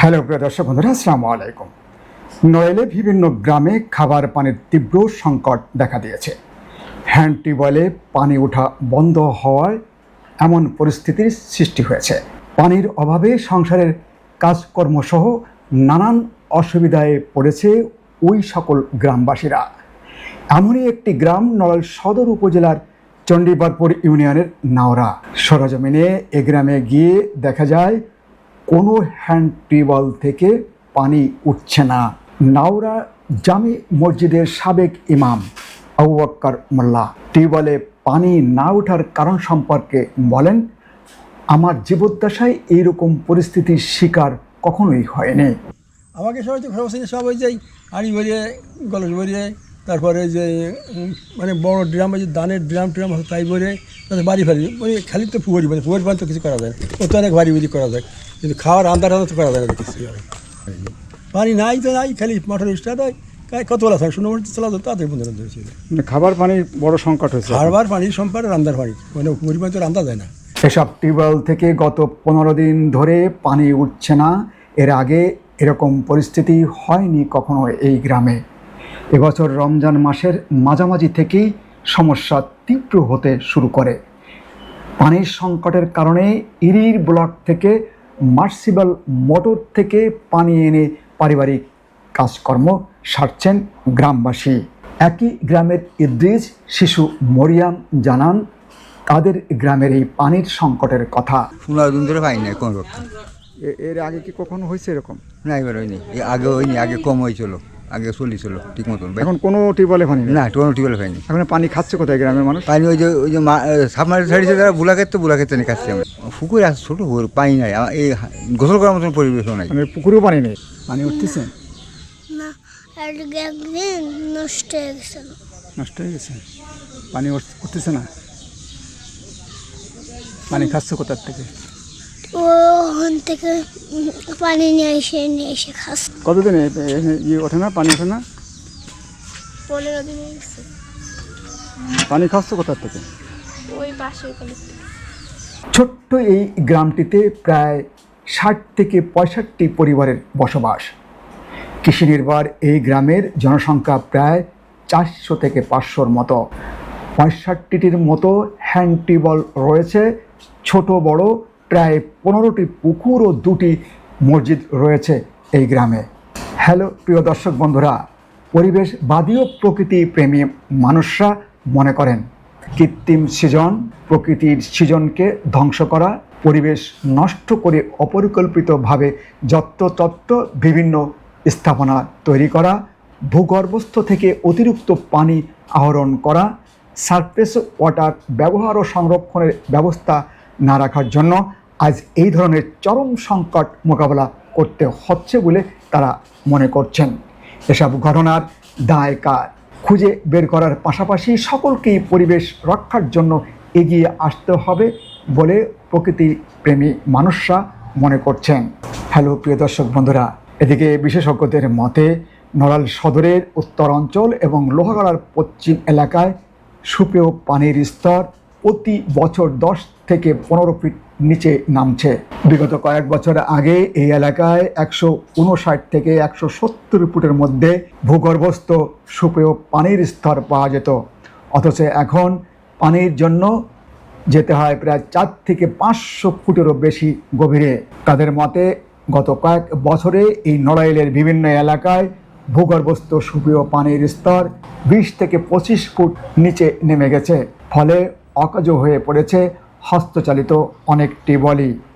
Hello, প্রিয় দর্শক বন্ধুরা, আসসালামু আলাইকুম। নড়াইলে বিভিন্ন গ্রামে খাবার পানির তীব্র সংকট দেখা দিয়েছে। হ্যান্ড টিউবওয়েলে পানি ওঠা বন্ধ হওয়ায় এমন পরিস্থিতির সৃষ্টি হয়েছে। পানির অভাবে সংসারের কাজকর্মসহ নানান অসুবিধায় পড়েছে ওই সকল গ্রামবাসীরা। এমনই একটি গ্রাম নড়াইল সদর উপজেলার চণ্ডীবারপুর ইউনিয়নের নাওরা। সরজমিনে এ গ্রামে গিয়ে দেখা যায় কোনো হ্যান্ড টিউবওয়েল থেকে পানি উঠছে না। নাওরা জামি মসজিদের সাবেক ইমাম আবু বক্কর মোল্লা টিউবওয়েলে পানি না ওঠার কারণ সম্পর্কে বলেন, আমার জীবদ্দশায় এইরকম পরিস্থিতির শিকার কখনোই হয়নি। আমাকে সবাই তো খরচ সব ওই যে আড়ি ভরিয়ে, গলস ভরিয়ে তারপরে যে মানে বড় ড্রাম যে ধানের ড্রাম ট্রাম তাই বলে তাদের বাড়ি ফাড়ি মানে খালি তো পুকুরি মানে পুকুরি পান তো কিছু করা যায় না। ও তো অনেক বাড়ি বাড়ি করা যায়। কিন্তু খাওয়ার আন্দার আন্দার তো করা যায় না কিছু পানি নাই তো নাই খালি মোটর স্টার্ট হয় কাই- কত বেলা থাকে? শূন্য মিনিট চালা তো তাদের বন্ধু বান্ধব ছিল মানে খাবার পানির বড় সংকট হয়েছে। খাবার পানি সম্পাদ রান্দার পানি। মানে পুকুরি পানি তো রান্দা যায় না। এসব টিউবওয়েল থেকে গত পনেরো দিন ধরে পানি উঠছে না। এর আগে এরকম পরিস্থিতি হয়নি কখনো এই গ্রামে। এবছর রমজান মাসের মাঝামাঝি থেকেই সমস্যা তীব্র হতে শুরু করে। পানির সংকটের কারণে ইরির ব্লক থেকে মার্সিবল মোটর থেকে পানি এনে পারিবারিক কাজকর্ম সারছেন গ্রামবাসী। একই গ্রামের ইদ্রিজ শিশু মরিয়াম জানান তাদের গ্রামের এই পানির সংকটের কথা। পনেরো দিন ধরে পাই না কোনো এর আগে কি কখনো হয়েছে এরকম? না এবার হয়নি। আগে হয়নি আগে কম হয়েছিল। আগে চলিছিল ঠিক মতন এখন কোনো টিউবওয়েলে পানি নেই? না কোনো টিউবওয়েল হয়নি এখন পানি খাচ্ছে কোথায় গ্রামের মানুষ? পানি ওই যে ওই যে সাবমারি ছাড়িয়েছে তারা বুলা ক্ষেত্রে বুলা ক্ষেত্রে নিয়ে খাচ্ছি আমরা। পুকুর আছে ছোটো পুকুর পানি নাই। এই গোসল করার মতন পরিবেশও নাই। মানে পুকুরেও পানি নেই? পানি উঠতেছে? না একদিন নষ্ট হয়ে গেছিল নষ্ট হয়ে গেছে? পানি উঠ- উঠতেছে না? পানি খাচ্ছে কোথার থেকে? ও ওখান থেকে পানি নিয়ে এসে নিয়ে এসে খাস কতদিন ইয়ে ওঠে না পানি ওঠে না? পনেরো দিন পানি খাচ্ছে কোথার থেকে? ওই পাশের ছোট্ট এই গ্রামটিতে প্রায় ষাট থেকে পঁয়ষট্টি পরিবারের বসবাস। কৃষি নির্ভর এই গ্রামের জনসংখ্যা প্রায় চারশো থেকে পাঁচশোর মতো। পঁয়ষট্টিটির মতো হ্যান্ড টিউবওয়েল রয়েছে ছোট বড় প্রায় পনেরোটি পুকুর ও দুটি মসজিদ রয়েছে এই গ্রামে। হ্যালো প্রিয় দর্শক বন্ধুরা পরিবেশবাদী ও প্রকৃতি প্রেমী মানুষরা মনে করেন। কৃত্রিম সৃজন, প্রকৃতির সৃজনকে ধ্বংস করা, পরিবেশ নষ্ট করে অপরিকল্পিতভাবে যত্রতত্ত্ব বিভিন্ন স্থাপনা তৈরি করা, ভূগর্ভস্থ থেকে অতিরিক্ত পানি আহরণ করা সারফেস ওয়াটার ব্যবহার ও সংরক্ষণের ব্যবস্থা না রাখার জন্য আজ এই ধরনের চরম সংকট মোকাবেলা করতে হচ্ছে বলে তারা মনে করছেন। এসব ঘটনার দায় কার? খুঁজে বের করার পাশাপাশি সকলকেই পরিবেশ রক্ষার জন্য এগিয়ে আসতে হবে বলে প্রকৃতি প্রেমী মানুষরা মনে করছেন। হ্যালো, প্রিয় দর্শক বন্ধুরা, এদিকে বিশেষজ্ঞদের মতে, নড়াল সদরের উত্তর অঞ্চল এবং লোহাগড়ার পশ্চিম এলাকায় সুপেয় পানির স্তর প্রতি বছর দশ থেকে পনেরো ফিট নিচে নামছে। বিগত কয়েক বছর আগে এই এলাকায় একশো উনষাট থেকে একশো সত্তর ফুটের মধ্যে ভূগর্ভস্থ সুপেয় পানির স্তর পাওয়া যেত। অথচ এখন পানির জন্য যেতে হয় প্রায় চার থেকে পাঁচশো ফুটেরও বেশি গভীরে। তাদের মতে, গত কয়েক বছরে এই নড়াইলের বিভিন্ন এলাকায় ভূগর্ভস্থ সুপেয় পানির স্তর বিশ থেকে পঁচিশ ফুট নিচে নেমে গেছে। ফলে অকাজ হয়ে পড়েছে হস্তচালিত অনেক টিউবওয়েলই